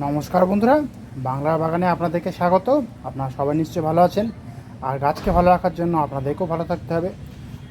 নমস্কার বন্ধুরা, বাংলা বাগানে আপনাদেরকে স্বাগত। আপনারা সবাই নিশ্চয়ই ভালো আছেন। আর গাছকে ভালো রাখার জন্য আপনাদেরকেও ভালো থাকতে হবে।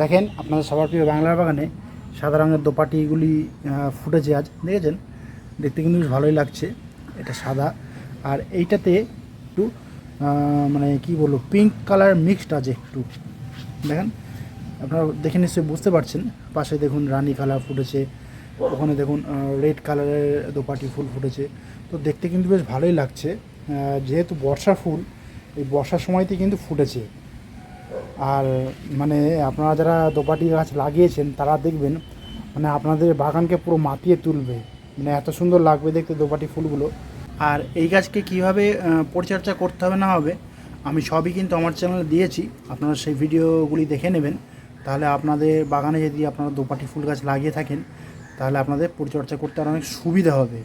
দেখেন, আপনাদের সবার প্রিয় বাংলার বাগানে সাদা রঙের দোপাটিগুলি ফুটেছে আজ, দেখেছেন? দেখতে কিন্তু বেশ ভালোই লাগছে, এটা সাদা। আর এইটাতে একটু মানে কি বলব পিঙ্ক কালার মিক্সড আছে একটু। দেখেন, আপনারা দেখে নিশ্চয়ই বুঝতে পারছেন। পাশে দেখুন রানী কালার ফুটেছে, ওখানে দেখুন রেড কালারের দোপাটি ফুল ফুটেছে। তো দেখতে কিন্তু বেশ ভালোই লাগছে। যেহেতু বর্ষা ফুল, এই বর্ষার সময়তে কিন্তু ফুটেছে। আর মানে আপনারা যারা দোপাটি গাছ লাগিয়েছেন, তারা দেখবেন মানে আপনাদের বাগানকে পুরো মাতিয়ে তুলবে। মানে এত সুন্দর লাগবে দেখতে দোপাটি ফুলগুলো। আর এই গাছকে কীভাবে পরিচর্যা করতে হবে না হবে, আমি সবই কিন্তু আমার চ্যানেলে দিয়েছি। আপনারা সেই ভিডিওগুলি দেখে নেবেন। তাহলে আপনাদের বাগানে যদি আপনারা দোপাটি ফুল গাছ লাগিয়ে থাকেন, তাহলে আপনাদের পরিচর্যা করতে আর অনেক সুবিধা হবে।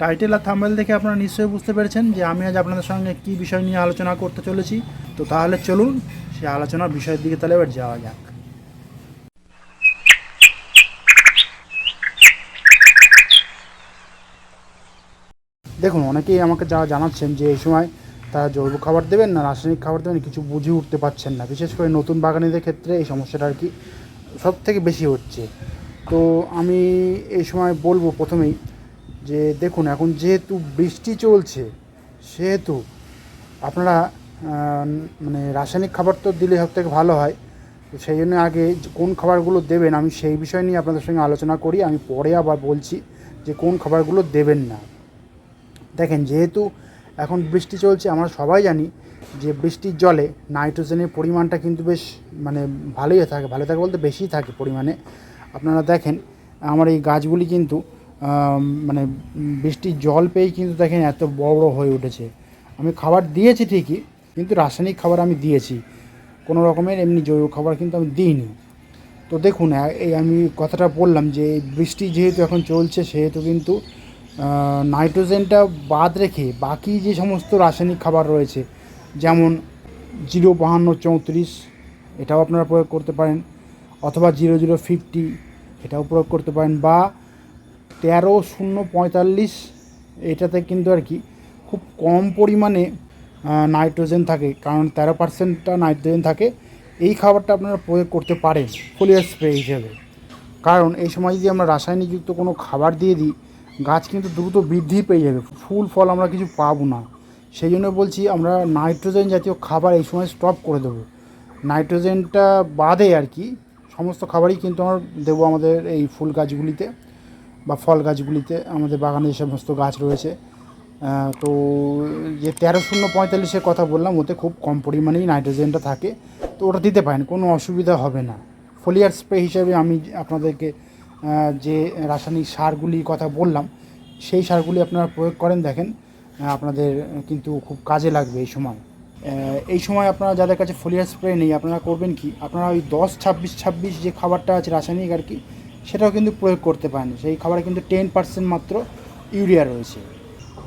টাইটেল আর থাম্বেল দেখে আপনারা নিশ্চয়ই বুঝতে পেরেছেন যে আমি আজ আপনাদের সঙ্গে কী বিষয় নিয়ে আলোচনা করতে চলেছি। তো তাহলে চলুন সে আলোচনার বিষয়ের দিকে তাহলে এবার যাওয়া যাক। দেখুন, অনেকেই আমাকে যা জানাচ্ছেন যে এই সময় তারা জৈব খাবার দেবেন না, রাসায়নিক খাবার দেবেন কিছু বুঝে উঠতে পারছেন না। বিশেষ করে নতুন বাগানিদের ক্ষেত্রে এই সমস্যাটা আর কি সব থেকে বেশি হচ্ছে। তো আমি এই সময় বলব প্রথমেই যে দেখুন, এখন যেহেতু বৃষ্টি চলছে, সেহেতু আপনারা মানে রাসায়নিক খাবার তো দিলে সব থেকে ভালো হয়। তো সেই জন্য আগে কোন খাবারগুলো দেবেন, আমি সেই বিষয় নিয়ে আপনাদের সঙ্গে আলোচনা করি। আমি পরে আবার বলছি যে কোন খাবারগুলো দেবেন না। দেখেন, যেহেতু এখন বৃষ্টি চলছে, আমরা সবাই জানি যে বৃষ্টির জলে নাইট্রোজেনের পরিমাণটা কিন্তু বেশ মানে ভালোই থাকে, ভালো থাকে বলতে বেশি থাকে পরিমাণে। আপনারা দেখেন, আমার এই গাছগুলি কিন্তু মানে বৃষ্টির জল পেয়েই কিন্তু দেখেন এত বড় বড় হয়ে উঠেছে। আমি খাবার দিয়েছি ঠিকই, কিন্তু রাসায়নিক খাবার আমি দিয়েছি। কোনো রকমের এমনি জৈব খাবার কিন্তু আমি দিইনি। তো দেখুন এই আমি কথাটা বললাম যে বৃষ্টি যেহেতু এখন চলছে, সেহেতু কিন্তু নাইট্রোজেনটা বাদ রেখে বাকি যে সমস্ত রাসায়নিক খাবার রয়েছে, যেমন জিরো বাহান্ন চৌত্রিশ, এটাও আপনারা প্রয়োগ করতে পারেন, অথবা জিরো জিরো ফিফটি, এটাও প্রয়োগ করতে পারেন, বা তেরো শূন্য পঁয়তাল্লিশ, এটাতে কিন্তু আর কি খুব কম পরিমাণে নাইট্রোজেন থাকে, কারণ তেরো পার্সেন্টটা নাইট্রোজেন থাকে। এই খাবারটা আপনারা প্রয়োগ করতে পারেন ফোলিয়ার স্প্রে হিসেবে। কারণ এই সময় যদি আমরা রাসায়নিকযুক্ত কোনো খাবার দিয়ে দিই, গাছ কিন্তু দ্রুত বৃদ্ধি পেয়ে যাবে, ফুল, ফল আমরা কিছু পাবো না। সেই জন্য বলছি আমরা নাইট্রোজেন জাতীয় খাবার এই সময় স্টপ করে দেবো। নাইট্রোজেনটা বাদে আর কি, সমস্ত খাবারই কিন্তু আমরা দেবো আমাদের এই ফুল গাছগুলিতে। বা ফল গাছগুলিতে আমাদের বাগানে যে সমস্ত গাছ রয়েছে তো যে তেরো শূন্য পঁয়তাল্লিশের কথা বললাম, ওতে খুব কম পরিমাণেই নাইট্রোজেনটা থাকে। তো ওটা দিতে পারেন, কোনো অসুবিধা হবে না। ফোলিয়ার স্প্রে হিসেবে আমি আপনাদেরকে যে রাসায়নিক সারগুলির কথা বললাম, সেই সারগুলি আপনারা প্রয়োগ করেন, দেখেন আপনাদের কিন্তু খুব কাজে লাগবে এই সময়। এই সময় আপনারা যাদের কাছে ফোলিয়ার স্প্রে নেই, আপনারা করবেন কি? আপনারা ওই দশ, ছাব্বিশ ছাব্বিশ যে খাবারটা আছে রাসায়নিক আর কি সেটাও কিন্তু প্রয়োগ করতে পারেন। সেই খাবারে কিন্তু টেন পার্সেন্ট মাত্র ইউরিয়া রয়েছে।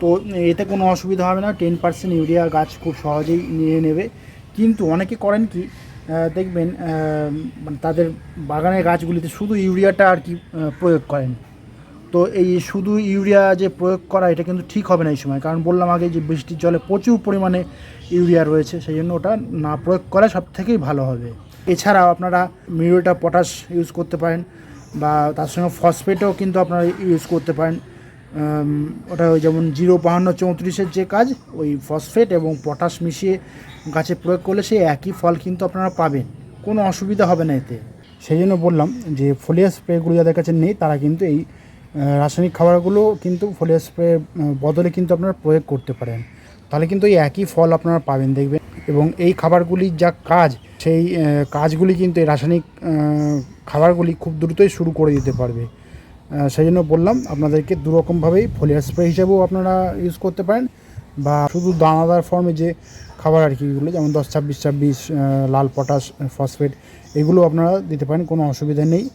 তো এতে কোনো অসুবিধা হবে না টেন পার্সেন্ট ইউরিয়া গাছ খুব সহজেই নিয়ে নেবে। কিন্তু অনেকে করেন কি দেখবেন মানে তাদের বাগানের গাছগুলিতে শুধু ইউরিয়াটা আর কি প্রয়োগ করেন। তো এই শুধু ইউরিয়া যে প্রয়োগ করা, এটা কিন্তু ঠিক হবে না এই সময়। কারণ বললাম আগে যে বৃষ্টির জলে প্রচুর পরিমাণে ইউরিয়া রয়েছে, সেই জন্য ওটা না প্রয়োগ করা সব থেকেই ভালো হবে। এছাড়াও আপনারা মিউরিটা পটাশ ইউজ করতে পারেন। বা তার সঙ্গে ফসফেটও কিন্তু আপনারা ইউজ করতে পারেন। ওটা ওই যেমন জিরো বাহান্ন চৌত্রিশের যে কাজ, ওই ফসফেট এবং পটাশ মিশিয়ে গাছে প্রয়োগ করলে সেই একই ফল কিন্তু আপনারা পাবেন। কোনো অসুবিধা হবে না এতে। সেই জন্য বললাম যে ফোলিয়া স্প্রেগুলো যাদের কাছে নেই, তারা কিন্তু এই রাসায়নিক খাবারগুলো কিন্তু ফোলিয়া স্প্রে বদলে কিন্তু আপনারা প্রয়োগ করতে পারেন। তাহলে কিন্তু এই একই ফল আপনারা পাবেন, দেখবেন। এবং এই খাবারগুলির যা কাজ, সেই কাজগুলি কিন্তু এই রাসায়নিক খাবারগুলি খুব দ্রুতই শুরু করে দিতে পারবে। সেই জন্য বললাম, আপনাদেরকে দুরকমভাবেই ফোলিয়ার স্প্রে হিসেবেও আপনারা ইউজ করতে পারেন বা শুধু দানাদার ফর্মে যে খাবার আর কি এগুলো, যেমন দশ ছাব্বিশ ছাব্বিশ লাল পটাশ ফসফেট এগুলো আপনারা দিতে পারেন, কোনো অসুবিধা নেই।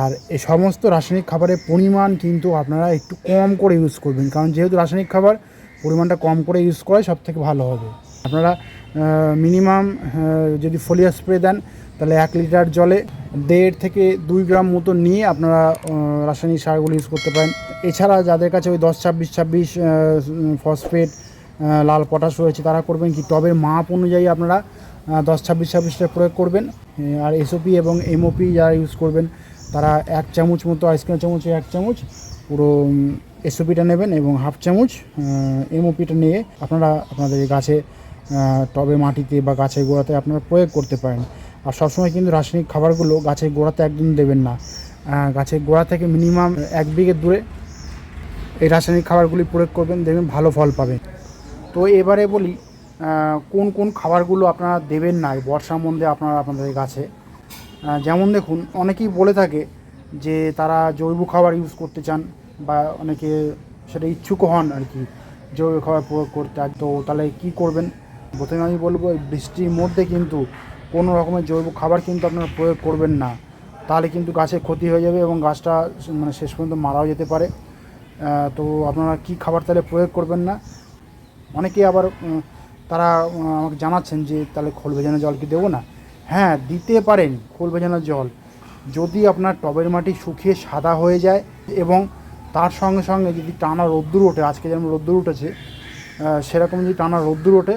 আর এই সমস্ত রাসায়নিক খাবারের পরিমাণ কিন্তু আপনারা একটু কম করে ইউজ করবেন, কারণ যেহেতু রাসায়নিক খাবার পরিমাণটা কম করে ইউজ করে সব থেকে ভালো হবে। আপনারা মিনিমাম যদি ফোলিয়া স্প্রে দেন, তাহলে এক লিটার জলে দেড় থেকে দুই গ্রাম মতো নিয়ে আপনারা রাসায়নিক সারগুলো ইউজ করতে পারেন। এছাড়া যাদের কাছে ওই দশ ছাব্বিশ ছাব্বিশ ফসফেট লাল পটাশ রয়েছে, তারা করবেন কি? টবের মাপ অনুযায়ী আপনারা দশ ছাব্বিশ ছাব্বিশটা প্রয়োগ করবেন। আর এসওপি এবং এমওপি যারা ইউজ করবেন, তারা এক চামচ মতো আইসক্রিম চামচে, এক চামচ, পুরো এসওপিটা নেবেন এবং হাফ চামচ এমওপিটা নিয়ে আপনারা আপনাদের গাছে টবে মাটিতে বা গাছের গোড়াতে আপনারা প্রয়োগ করতে পারেন। আর সবসময় কিন্তু রাসায়নিক খাবারগুলো গাছের গোড়াতে একদম দেবেন না। গাছের গোড়া থেকে মিনিমাম এক বিঘে দূরে এই রাসায়নিক খাবারগুলি প্রয়োগ করবেন, দেখবেন ভালো ফল পাবেন। তো এবারে বলি কোন কোন খাবারগুলো আপনারা দেবেন না এই বর্ষার মধ্যে আপনারা আপনাদের গাছে? যেমন দেখুন, অনেকেই বলে থাকে যে তারা জৈব খাবার ইউজ করতে চান। বা অনেকে সেটা ইচ্ছুক হন আর কি জৈব খাবার প্রয়োগ করতে। তো তাহলে কি করবেন? প্রথমে আমি বলব বৃষ্টির মধ্যে কিন্তু কোনো রকমের জৈব খাবার কিন্তু আপনারা প্রয়োগ করবেন না। তাহলে কিন্তু গাছের ক্ষতি হয়ে যাবে এবং গাছটা মানে শেষ পর্যন্ত মারাও যেতে পারে। তো আপনারা কি খাবার তাহলে প্রয়োগ করবেন না? অনেকেই আবার তারা আমাকে জানাচ্ছেন যে তাহলে খোল ভেজানো জল কি দেবো না? হ্যাঁ দিতে পারেন খোল ভেজানো জল। যদি আপনার টবের মাটি শুকিয়ে সাদা হয়ে যায় এবং তার সঙ্গে সঙ্গে যদি টানা রোদ্দুর ওঠে, আজকে যেমন রোদ্দুর উঠেছে সেরকম যদি টানা রোদ্দুর ওঠে,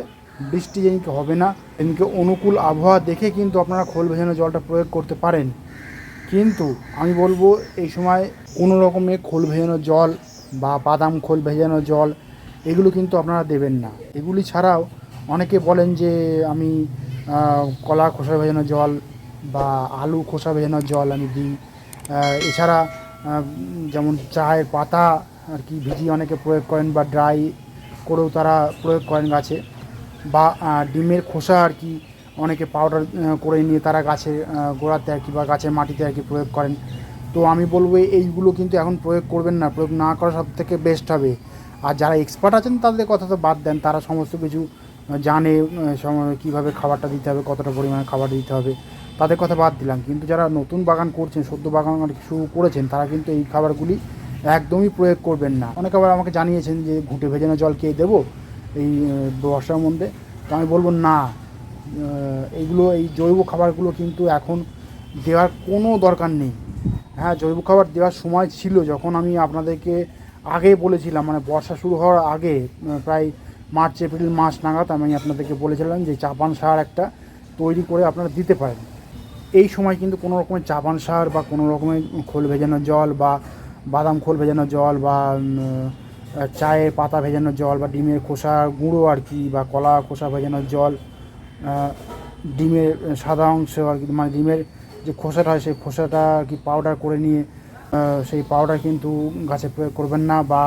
বৃষ্টি যেদিনকে হবে না? এদিনকে অনুকূল আবহাওয়া দেখে কিন্তু আপনারা খোল ভেজানো জলটা প্রয়োগ করতে পারেন। কিন্তু আমি বলব, এই সময় কোনো রকমের খোল ভেজানো জল বা বাদাম খোল ভেজানো জল, এগুলো কিন্তু আপনারা দেবেন না। এগুলি ছাড়াও অনেকে বলেন যে, আমি কলা খোসা ভেজানো জল বা আলু খোসা ভেজানো জল আমি দিই। এছাড়া যেমন চায়ের পাতা, আর কি ভিজিয়ে অনেকে প্রয়োগ করেন বা ড্রাই করেও তারা প্রয়োগ করেন গাছে। বা ডিমের খোসা আর কি অনেকে পাউডার করে নিয়ে তারা গাছের গোড়াতে আর কি বা গাছের মাটিতে আর কি প্রয়োগ করেন। তো আমি বলব এইগুলো কিন্তু এখন প্রয়োগ করবেন না, প্রয়োগ না করা সব থেকে বেস্ট হবে। আর যারা এক্সপার্ট আছেন তাদের কথা তো বাদ দেন, তারা সমস্ত কিছু জানে কীভাবে খাবারটা দিতে হবে, কতটা পরিমাণে খাবার দিতে হবে। তাদের কথা বাদ দিলাম। কিন্তু যারা নতুন বাগান করছেন, সদ্য বাগান শুরু করেছেন, তারা কিন্তু এই খাবারগুলি একদমই প্রয়োগ করবেন না। অনেকে আবার আমাকে জানিয়েছেন যে, ঘুঁটে ভেজানো জল খেয়ে দেবো? এই বর্ষার মধ্যে। তো আমি বলব, না। এইগুলো এই জৈব খাবারগুলো কিন্তু এখন দেওয়ার কোনো দরকার নেই। হ্যাঁ জৈব খাবার দেওয়ার সময় ছিল যখন আমি আপনাদেরকে আগে বলেছিলাম মানে বর্ষা শুরু হওয়ার আগে প্রায় মার্চ, এপ্রিল মাস নাগাদ আমি আপনাদেরকে বলেছিলাম যে চাপান সার একটা তৈরি করে আপনারা দিতে পারেন। এই সময় কিন্তু কোনো রকমের চাপান সার বা কোনো রকমের খোল ভেজানো জল বা বাদাম খোল ভেজানো জল বা চায়ের পাতা ভেজানো জল বা ডিমের খোসা গুঁড়ো আর কি বা কলা খোসা ভেজানো জল ডিমের সাদা অংশ আর কি মানে ডিমের যে খোসাটা হয় সেই খোসাটা আর কি পাউডার করে নিয়ে সেই পাউডার কিন্তু গাছে প্রয়োগ করবেন না বা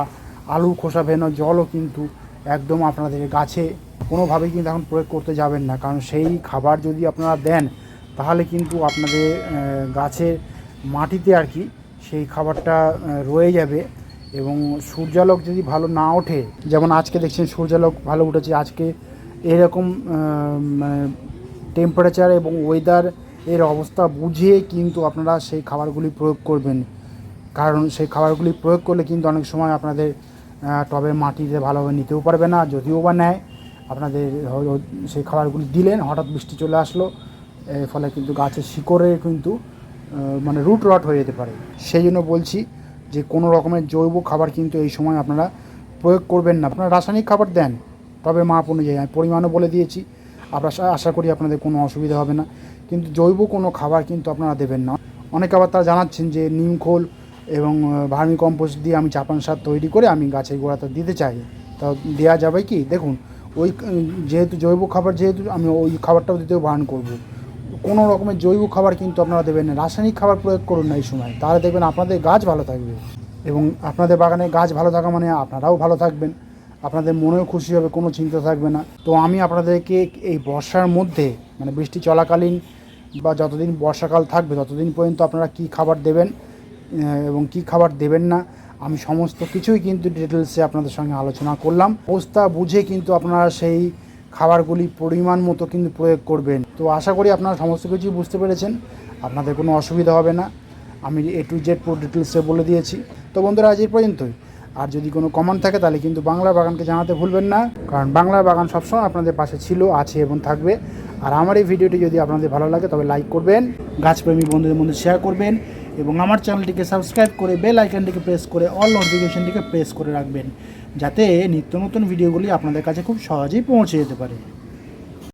আলু খোসা ভেজানো জলও কিন্তু একদম আপনাদের গাছে কোনোভাবেই কিন্তু এখন প্রয়োগ করতে যাবেন না। কারণ সেই খাবার যদি আপনারা দেন তাহলে কিন্তু আপনাদের গাছের মাটিতে আর কি সেই খাবারটা রয়ে যাবে। এবং সূর্যালোক যদি ভালো না ওঠে, যেমন আজকে দেখছেন সূর্যালোক ভালো উঠেছে, আজকে এরকম টেম্পারেচার এবং ওয়েদার এর অবস্থা বুঝিয়ে কিন্তু আপনারা সেই খাবারগুলি প্রয়োগ করবেন। কারণ সেই খাবারগুলি প্রয়োগ করলে কিন্তু অনেক সময় আপনাদের টবে মাটিতে ভালোভাবে নিতেও পারবে না, যদিও বা নেয়। আপনাদের সেই খাবারগুলি দিলেন, হঠাৎ বৃষ্টি চলে আসলো এর ফলে কিন্তু গাছের শিকড়ে কিন্তু মানে রুট রট হয়ে যেতে পারে। সেই জন্য বলছি যে কোনো রকমের জৈব খাবার কিন্তু এই সময় আপনারা প্রয়োগ করবেন না। আপনারা রাসায়নিক খাবার দেন, তবে মাপ অনুযায়ী। আমি পরিমাণও বলে দিয়েছি, আপনার আশা- করি আপনাদের কোনো অসুবিধা হবে না। কিন্তু জৈব কোনো খাবার কিন্তু আপনারা দেবেন না। অনেকে আবার তারা জানাচ্ছেন যে নিমখোল এবং ভার্মি কম্পোস্ট দিয়ে আমি চাপান সার তৈরি করে আমি গাছের গোড়াতে দিতে চাই। তা দেওয়া যাবে কি? দেখুন, ওই, যেহেতু জৈব খাবার, যেহেতু আমি ওই খাবারটাও দিতেও বারণ করব। কোনো রকমের জৈব খাবার কিন্তু আপনারা দেবেন না। রাসায়নিক খাবার প্রয়োগ করুন না এই সময়। তাহলে দেখবেন আপনাদের গাছ ভালো থাকবে এবং আপনাদের বাগানে গাছ ভালো থাকা মানে আপনারাও ভালো থাকবেন। আপনাদের মনেও খুশি হবে, কোনো চিন্তা থাকবে না। তো আমি আপনাদেরকে এই বর্ষার মধ্যে মানে বৃষ্টি চলাকালীন বা যতদিন বর্ষাকাল থাকবে, ততদিন পর্যন্ত আপনারা কি খাবার দেবেন এবং কি খাবার দেবেন না, আমি সমস্ত কিছুই কিন্তু ডিটেলসে আপনাদের সঙ্গে আলোচনা করলাম। অবস্থা বুঝে কিন্তু আপনারা সেই খাবারগুলি পরিমাণ মতো কিন্তু প্রয়োগ করবেন। তো আশা করি আপনারা সমস্ত কিছুই বুঝতে পেরেছেন। আপনাদের কোনো অসুবিধা হবে না। আমি এ টু জেড পুরো ডিটেলসে বলে দিয়েছি। তো বন্ধুরা, আজ এই পর্যন্তই। আর যদি কোনো কমন থাকে, তাহলে কিন্তু বাংলা বাগানকে জানাতে ভুলবেন না। কারণ বাংলা বাগান সবসময় আপনাদের পাশে ছিল, আছে এবং থাকবে। আর আমার এই ভিডিওটি যদি আপনাদের ভালো লাগে, তবে লাইক করবেন, গাছপ্রেমী বন্ধুদের মধ্যে শেয়ার করবেন এবং আমার চ্যানেলটিকে সাবস্ক্রাইব করে বেল আইকনটিকে প্রেস করে অল নোটিফিকেশনটিকে প্রেস করে রাখবেন। যাতে নিত্য নতুন ভিডিওগুলি আপনাদের কাছে খুব সহজেই পৌঁছে যেতে পারে।